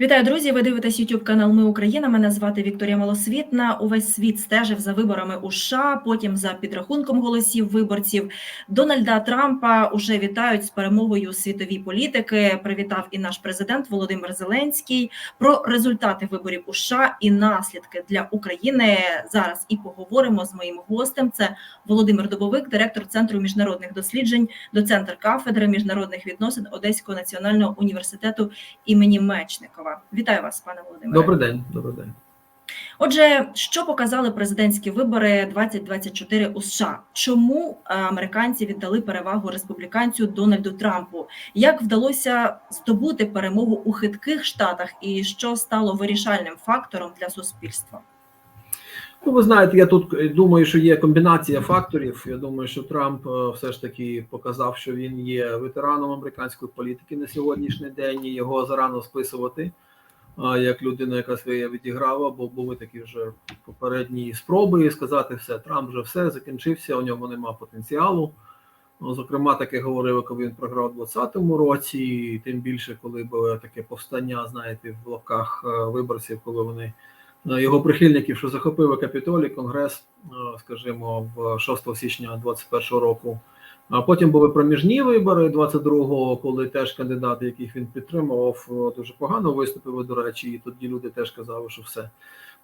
Вітаю, друзі! Ви дивитесь YouTube канал Ми Україна. Мене звати Вікторія Малосвітна. Увесь світ стежив за виборами у США, потім за підрахунком голосів виборців. Дональда Трампа уже вітають з перемогою світові політики. Привітав і наш президент Володимир Зеленський. Про результати виборів у США і наслідки для України зараз і поговоримо з моїм гостем. Це Володимир Добовик, директор центру міжнародних досліджень, доцентр кафедри міжнародних відносин Одеського національного університету імені Мечникова. Вітаю вас, пане Володимире. Добрий день, добрий день. Отже, що показали президентські вибори 2024 у США? Чому е, американці віддали перевагу республіканцю Дональду Трампу? Як вдалося здобути перемогу у хитких штатах, і що стало вирішальним фактором для суспільства? Ну, ви знаєте, я тут е, думаю, що є комбінація факторів. Я думаю, що Трамп е, все ж таки показав, що він є ветераном американської політики на сьогоднішній день. і Його зарано списувати а, як людина, яка своє відіграла, бо були такі вже попередні спроби сказати все. Трамп вже все закінчився, у ньому нема потенціалу. Ну, Зокрема, таке говорили, коли він програв у 2020 році, тим більше, коли було таке повстання, знаєте, в лапках е, виборців, коли вони е, його прихильників, що захопили капітолій, конгрес, е, скажімо, в 6 січня 2021 року. А потім були проміжні вибори 22-го, коли теж кандидати, яких він підтримував, дуже погано виступили. До речі, і тоді люди теж казали, що все.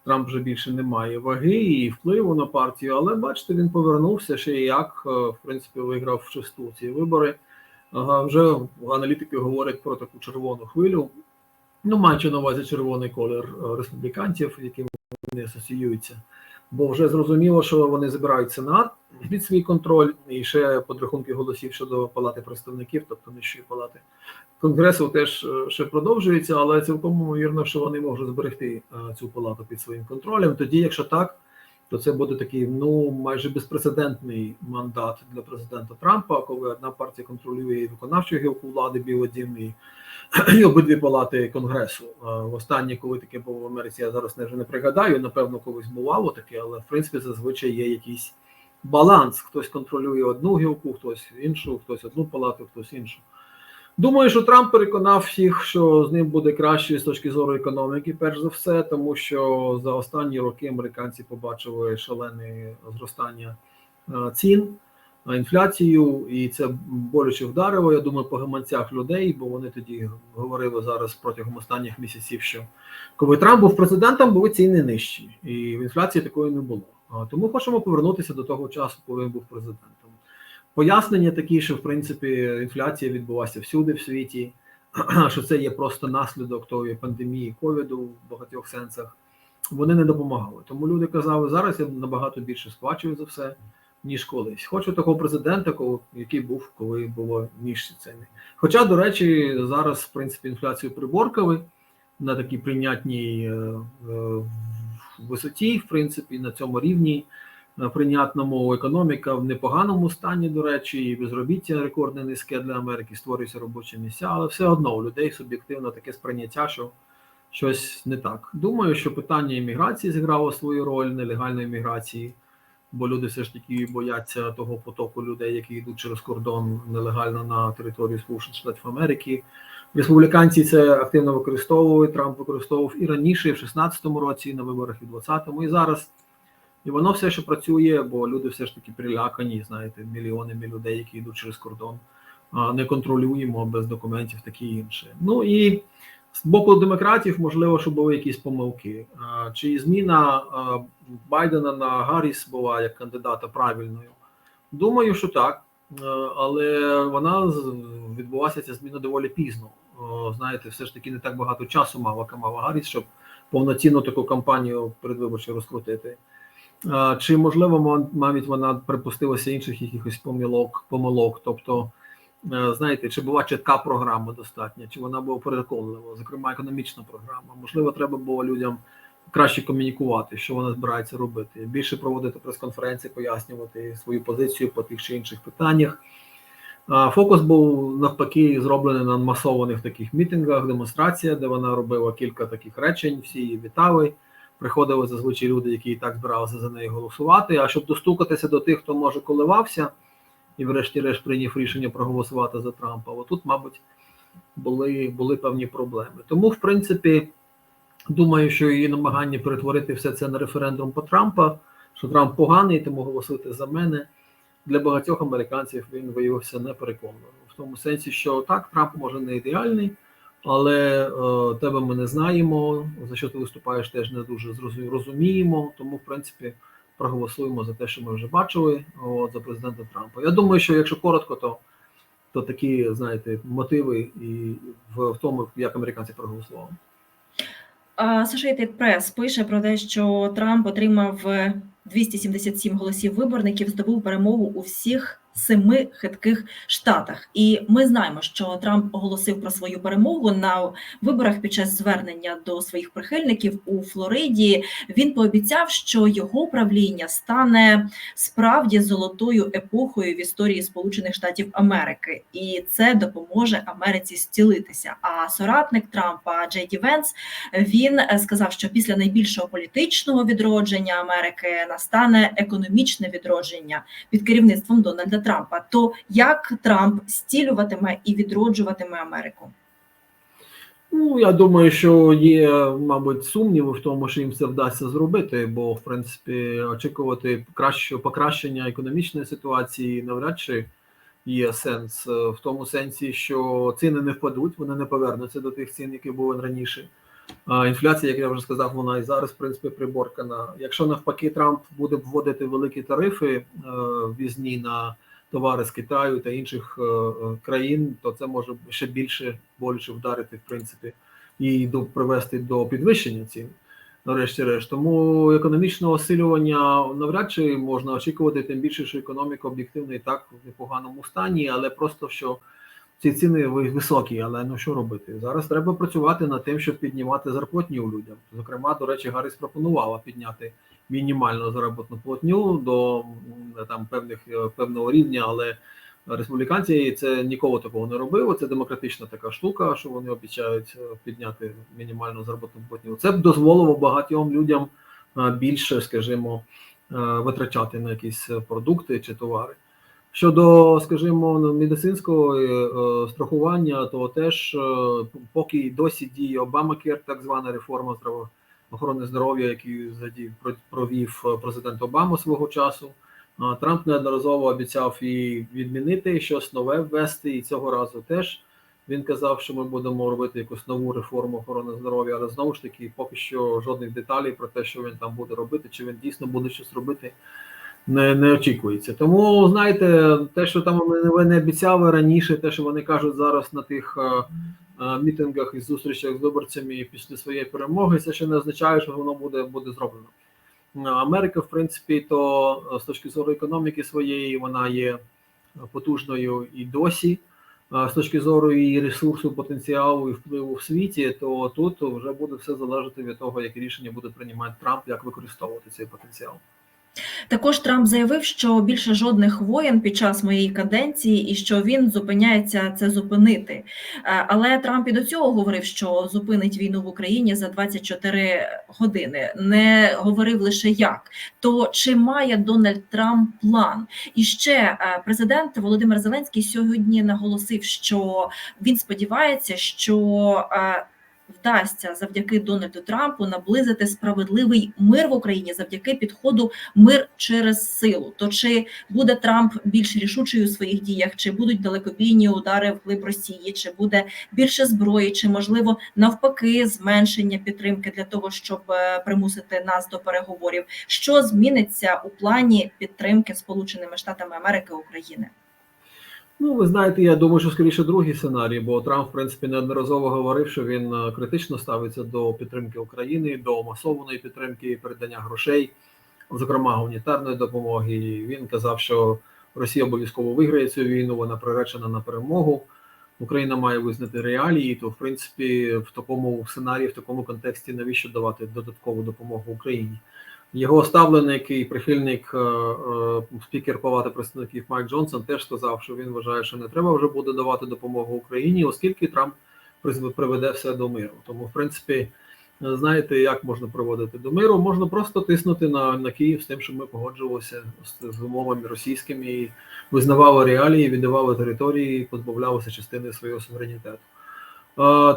Трамп вже більше не має ваги і впливу на партію, але бачите, він повернувся ще як в принципі виграв в шесту ці вибори. Вже аналітики говорять про таку червону хвилю. Ну, маючи на увазі червоний колір республіканців, яким вони асоціюються. Бо вже зрозуміло, що вони забирають сенат під свій контроль, і ще подрахунки голосів щодо палати представників, тобто нижчої палати конгресу, теж ще продовжується, але цілком ймовірно, що вони можуть зберегти цю палату під своїм контролем. Тоді, якщо так, то це буде такий ну майже безпрецедентний мандат для президента Трампа, коли одна партія контролює виконавчу гілку влади Білодім і, і обидві палати конгресу. Востаннє, коли таке було в Америці, я зараз не вже не пригадаю. Напевно, колись бувало таке, але в принципі зазвичай є якийсь баланс. Хтось контролює одну гілку, хтось іншу, хтось одну палату, хтось іншу. Думаю, що Трамп переконав всіх, що з ним буде краще з точки зору економіки, перш за все, тому що за останні роки американці побачили шалене зростання цін, інфляцію, і це боляче вдарило. Я думаю, по гаманцях людей, бо вони тоді говорили зараз протягом останніх місяців, що коли Трамп був президентом, були ціни нижчі, і в інфляції такої не було. Тому хочемо повернутися до того часу, коли він був президентом. Пояснення такі, що в принципі інфляція відбулася всюди в світі, що це є просто наслідок тої пандемії ковіду в багатьох сенсах. Вони не допомагали. Тому люди казали, зараз я набагато більше сплачую за все, ніж колись. Хочу такого президента, який був, коли було нижчі ціни. Хоча, до речі, зараз в принципі інфляцію приборкали на такій прийнятній висоті, в принципі, на цьому рівні прийнятному економіка в непоганому стані, до речі, і безробіття рекордне низьке для Америки, створюються робочі місця, але все одно у людей суб'єктивно таке сприйняття, що щось не так. Думаю, що питання імміграції зіграло свою роль, нелегальної імміграції, бо люди все ж таки бояться того потоку людей, які йдуть через кордон нелегально на територію Сполучених Штатів Америки. Республіканці це активно використовували. Трамп використовував і раніше, і в 16-му році, і на виборах, і в 20-му, і зараз. І воно все ще працює, бо люди все ж таки прилякані, знаєте, мільйонами людей, які йдуть через кордон, не контролюємо без документів, таке інше. Ну і з боку демократів, можливо, що були якісь помилки. Чи зміна Байдена на Гарріс була як кандидата правильною? Думаю, що так, але вона відбулася ця зміна доволі пізно. Знаєте, все ж таки не так багато часу мала Камала Гарріс, щоб повноцінну таку кампанію передвиборчу розкрутити. Чи можливо навіть вона припустилася інших якихось помилок, помилок? Тобто, знаєте, чи була чітка програма достатня, чи вона була переконлива, зокрема, економічна програма? Можливо, треба було людям краще комунікувати, що вона збирається робити, більше проводити прес-конференції, пояснювати свою позицію по тих чи інших питаннях. Фокус був навпаки зроблений на масованих таких мітингах, демонстраціях, де вона робила кілька таких речень, всі її вітали приходили зазвичай люди, які і так збиралися за неї голосувати. А щоб достукатися до тих, хто може коливався, і, врешті-решт, прийняв рішення проголосувати за Трампа. Отут, мабуть, були, були певні проблеми. Тому, в принципі, думаю, що її намагання перетворити все це на референдум по Трампа, що Трамп поганий, тому голосуйте за мене. Для багатьох американців він виявився непереконаним. В тому сенсі, що так, Трамп може не ідеальний, але е, тебе ми не знаємо. За що ти виступаєш, теж не дуже розуміємо. Тому, в принципі, проголосуємо за те, що ми вже бачили, от, за президента Трампа. Я думаю, що якщо коротко, то, то такі, знаєте, мотиви і в, в тому, як американці проголосували. Associated Press пише про те, що Трамп отримав е, 277 голосів виборників, здобув перемогу у всіх семи хитких штатах. І ми знаємо, що Трамп оголосив про свою перемогу на виборах під час звернення до своїх прихильників у Флориді. Він пообіцяв, що його правління стане справді золотою епохою в історії Сполучених Штатів Америки, і це допоможе Америці зцілитися. А соратник Трампа Джей Ді Венс він сказав, що після найбільшого політичного відродження Америки настане економічне відродження під керівництвом Дональда Трампа. То як Трамп стілюватиме і відроджуватиме Америку? Ну, я думаю, що є, мабуть, сумніви в тому, що їм це вдасться зробити, бо, в принципі, очікувати кращого покращення економічної ситуації навряд чи є сенс е, в тому сенсі, що ціни не впадуть, вони не повернуться до тих цін, які були раніше. А інфляція, як я вже сказав, вона і зараз, в принципі, приборкана. Якщо навпаки Трамп буде вводити великі тарифи е, візні на товари з Китаю та інших е, е, країн, то це може ще більше боляче вдарити, в принципі, і до привести до підвищення цін. Нарешті-решт, тому економічного осилювання навряд чи можна очікувати, тим більше, що економіка об'єктивно і так в непоганому стані, але просто що ці ціни ви- високі. Але ну що робити? Зараз треба працювати над тим, щоб піднімати зарплатню людям. Зокрема, до речі, Гарріс пропонувала підняти мінімальну заробітну платню до там певних е, певного рівня, але республіканці це ніколи такого не робили. Це демократична така штука, що вони обіцяють е, підняти мінімальну заробітну платню. Це б дозволило багатьом людям е, більше, скажімо, витрачати на якісь продукти чи товари. Щодо, скажімо, медицинського е, страхування, то теж е, поки досі діє Обамакер, так звана реформа охорони здоров'я, задів провів е, президент Обама свого часу. Трамп неодноразово обіцяв і відмінити щось нове ввести, і цього разу теж він казав, що ми будемо робити якусь нову реформу охорони здоров'я, але знову ж таки, поки що жодних деталей про те, що він там буде робити, чи він дійсно буде щось робити, не, не очікується. Тому знаєте, те, що там вони вони обіцяли раніше, те, що вони кажуть зараз на тих е, е, мітингах і зустрічах з виборцями після своєї перемоги, це ще не означає, що воно буде, буде зроблено. Е, Америка, в принципі, то е, з точки зору економіки своєї, вона є потужною і досі. З точки зору її ресурсу, потенціалу і впливу в світі, то тут вже буде все залежати від того, які рішення буде приймати Трамп, як використовувати цей потенціал. Також Трамп заявив, що більше жодних воєн під час моєї каденції, і що він зупиняється це зупинити. Е, Але Трамп і до цього говорив, що зупинить війну в Україні за 24 години. Не говорив лише як. То чи має Дональд Трамп план? І ще е, президент Володимир Зеленський сьогодні наголосив, що він сподівається, що е, вдасться завдяки Дональду Трампу наблизити справедливий мир в Україні завдяки підходу мир через силу. То чи буде Трамп більш рішучий у своїх діях, чи будуть далекобійні удари вглиб Росії, чи буде більше зброї, чи можливо навпаки зменшення підтримки для того, щоб е, примусити нас до переговорів? Що зміниться у плані підтримки Сполученими Штатами Америки України? Ну, ви знаєте, я думаю, що скоріше другий сценарій, бо Трамп, в принципі, неодноразово говорив, що він е, критично ставиться до підтримки України, до масованої підтримки, передання грошей, зокрема гуманітарної допомоги. Він казав, що Росія обов'язково виграє цю війну, вона приречена на перемогу. Україна має визнати реалії, то в принципі в такому сценарії, в такому контексті, навіщо давати додаткову допомогу Україні? Його ставленик і прихильник е, е, спікер Палати представників Майк Джонсон теж сказав, що він вважає, що не треба вже буде давати допомогу Україні, оскільки Трамп приведе все до миру. Тому, в принципі, е, знаєте, як можна приводити до миру? Можна просто тиснути на, на Київ з тим, що ми погоджувалися з, з умовами російськими і визнавали реалії, віддавали території, позбавлялися частини свого суверенітету.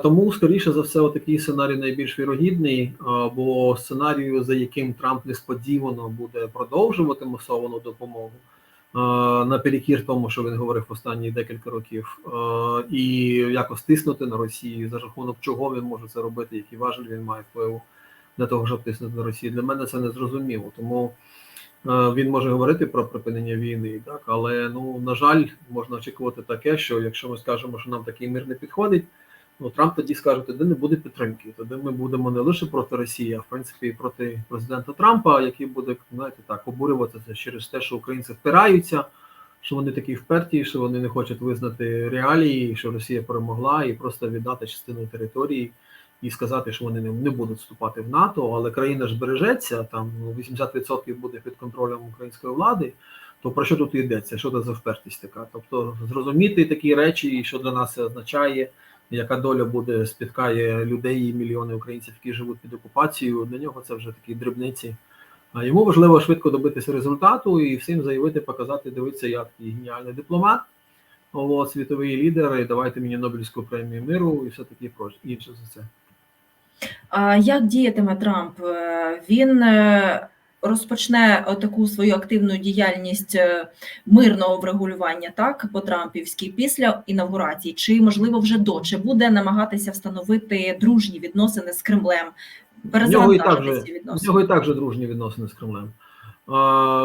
Тому, скоріше за все, такий сценарій найбільш вірогідний, бо сценарію, за яким Трамп несподівано буде продовжувати масовану допомогу, наперекір тому, що він говорив останні декілька років, і якось тиснути на Росію, за рахунок чого він може це робити, які важелі він має впливу для того, щоб тиснути на Росію. Для мене це не зрозуміло. Тому він може говорити про припинення війни, так але ну на жаль, можна очікувати таке, що якщо ми скажемо, що нам такий мир не підходить. Ну, Трамп тоді скаже, тоді не буде підтримки. Тоді ми будемо не лише проти Росії, а в принципі і проти президента Трампа, який буде знаєте, так обурюватися через те, що українці впираються, що вони такі вперті, що вони не хочуть визнати реалії, що Росія перемогла, і просто віддати частину території і сказати, що вони не, не будуть вступати в НАТО, але країна ж бережеться, там ну, 80% буде під контролем української влади. То про що тут йдеться? Що це за впертість така? Тобто зрозуміти такі речі, що для нас це означає яка доля буде спіткає людей і мільйони українців, які живуть під окупацією. Для нього це вже такі дрібниці. Йому важливо швидко добитися результату і всім заявити, показати, дивитися, як ти геніальний дипломат, от, світовий лідер, і давайте мені Нобелівську премію миру і все таке інше за це. А як діятиме Трамп? Е, Він е, розпочне таку свою активну діяльність е, мирного врегулювання, так по Трампівській після інавгурації, чи можливо вже до чи буде намагатися встановити дружні відносини з Кремлем, В нього і так перезавантажити ці в відносини? нього і так же дружні відносини з Кремлем.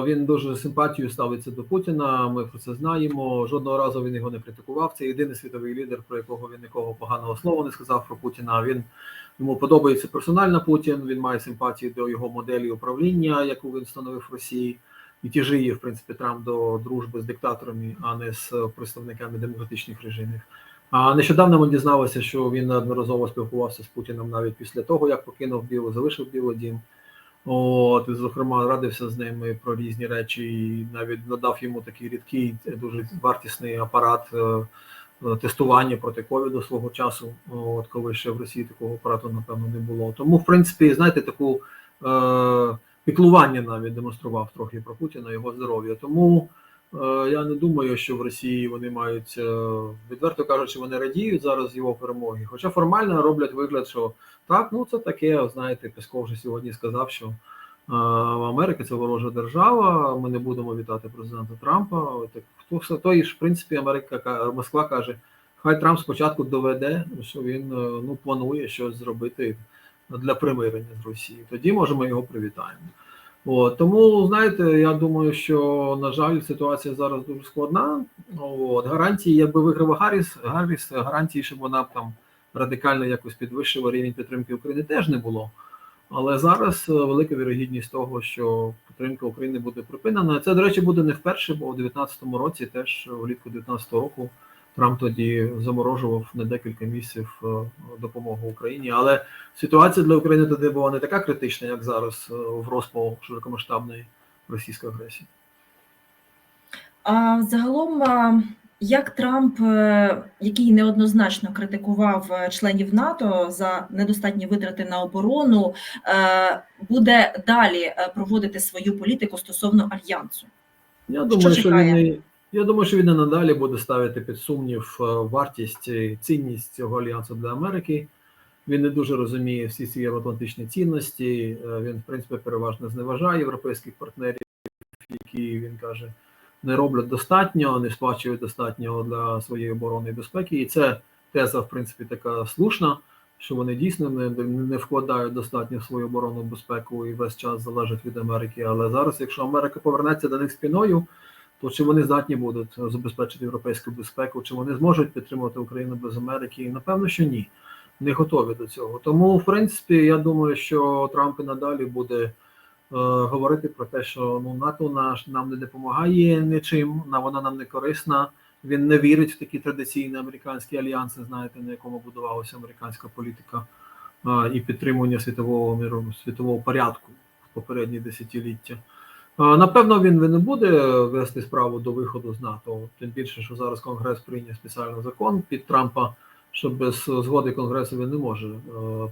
Він дуже з симпатією ставиться до Путіна. Ми про це знаємо. Жодного разу він його не критикував. Це єдиний світовий лідер, про якого він нікого поганого слова не сказав про Путіна. Він йому подобається персонально Путін. Він має симпатію до його моделі управління, яку він встановив в Росії. І тяжіє, в принципі, Трамп до дружби з диктаторами, а не з представниками демократичних режимів. А нещодавно ми дізналися, що він неодноразово спілкувався з Путіним навіть після того, як покинув Біло, залишив Білий Дім. От, зокрема, радився з ними про різні речі, і навіть надав йому такий рідкий, дуже вартісний апарат тестування проти ковіду свого часу. От коли ще в Росії такого апарату, напевно, не було. Тому, в принципі, знаєте, таку е, піклування навіть демонстрував трохи про Путіна, його здоров'я. Тому е, я не думаю, що в Росії вони мають е, відверто кажучи, вони радіють зараз його перемоги. Хоча формально роблять вигляд, що так, ну це таке, знаєте, Песков вже сьогодні сказав, що Америка це ворожа держава. Ми не будемо вітати президента Трампа. Так хто все то ж в принципі Америка ка- Москва каже, хай Трамп спочатку доведе, що він е, ну планує щось зробити для примирення з Росією. Тоді може ми його привітаємо. От, тому знаєте, я думаю, що на жаль, ситуація зараз дуже складна. От, гарантії, якби виграв Гарріс, Гарріс, гарантії, щоб вона б там радикально якось підвищила рівень підтримки України, теж не було. Але зараз е, велика вірогідність того, що підтримка України буде припинена. Це, до речі, буде не вперше, бо у 2019 році, теж влітку 2019 року, Трамп тоді заморожував на декілька місяців е, допомогу Україні. Але ситуація для України тоді була не така критична, як зараз е, в розпал широкомасштабної російської агресії. А загалом, як Трамп, е, який неоднозначно критикував е, членів НАТО за недостатні витрати на оборону, е, буде далі проводити свою політику стосовно альянсу? Я думаю, що чекає? він я думаю, що він і надалі буде ставити під сумнів вартість і цінність цього альянсу для Америки. Він не дуже розуміє всі ці євроатлантичні цінності. Він, в принципі, переважно зневажає європейських партнерів, які він каже не роблять достатньо, не сплачують достатньо для своєї оборони і безпеки. І це теза, в принципі, така слушна, що вони дійсно не, не вкладають достатньо в свою оборону безпеку і весь час залежать від Америки. Але зараз, якщо Америка повернеться до них спіною, то чи вони здатні будуть забезпечити європейську безпеку, чи вони зможуть підтримувати Україну без Америки? Напевно, що ні. Не готові до цього. Тому, в принципі, я думаю, що Трамп і надалі буде говорити про те, що ну НАТО наш нам не допомагає нічим, на вона нам не корисна. Він не вірить в такі традиційні американські альянси, знаєте, на якому будувалася американська політика е, і підтримування світового миру, світового порядку в попередні десятиліття. Е, Напевно, він не буде вести справу до виходу з НАТО, тим більше, що зараз Конгрес прийняв спеціальний закон під Трампа, що без згоди Конгресу він не може е,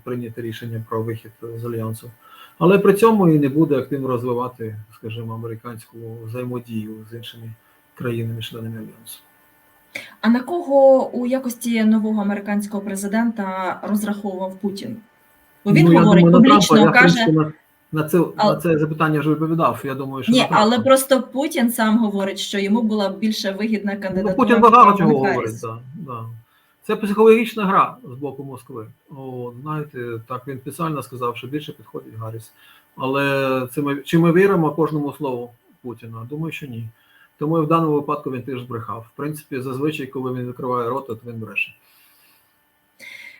прийняти рішення про вихід з альянсу. Але при цьому і не буде активно розвивати, скажімо, американську взаємодію з іншими країнами-членами альянсу. А на кого у якості нового американського президента розраховував Путін? Бо він Ну, говорить думаю, на публічно, Трампа, я, каже принципі, на, це, А- на це запитання вже відповідав. Я думаю, що ні, але просто Путін сам говорить, що йому була більше вигідна Ну. Путін багато чого говорить. Харріс. Да, да. Це психологічна гра з боку Москви. О, знаєте, так він спеціально сказав, що більше підходить Гарріс. Але це ми, чи ми віримо кожному слову Путіна? Думаю, що ні. Тому і в даному випадку він теж збрехав. В принципі, зазвичай, коли він відкриває рота, то він бреше.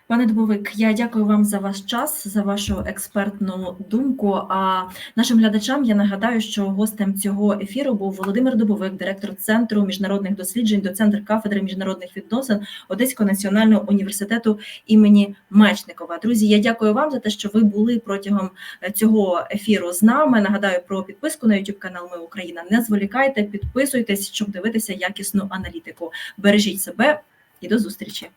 Пане Дубовик, я дякую вам за ваш час, за вашу експертну думку. А нашим глядачам я нагадаю, що гостем цього ефіру був Володимир Дубовик, директор центру міжнародних досліджень, доцентр кафедри міжнародних відносин Одеського національного університету імені Мечникова. Друзі, я дякую вам за те, що ви були протягом е, цього ефіру з нами. Нагадаю про підписку на YouTube канал Ми Україна. Не зволікайте, підписуйтесь, щоб дивитися якісну аналітику. Бережіть себе і до зустрічі.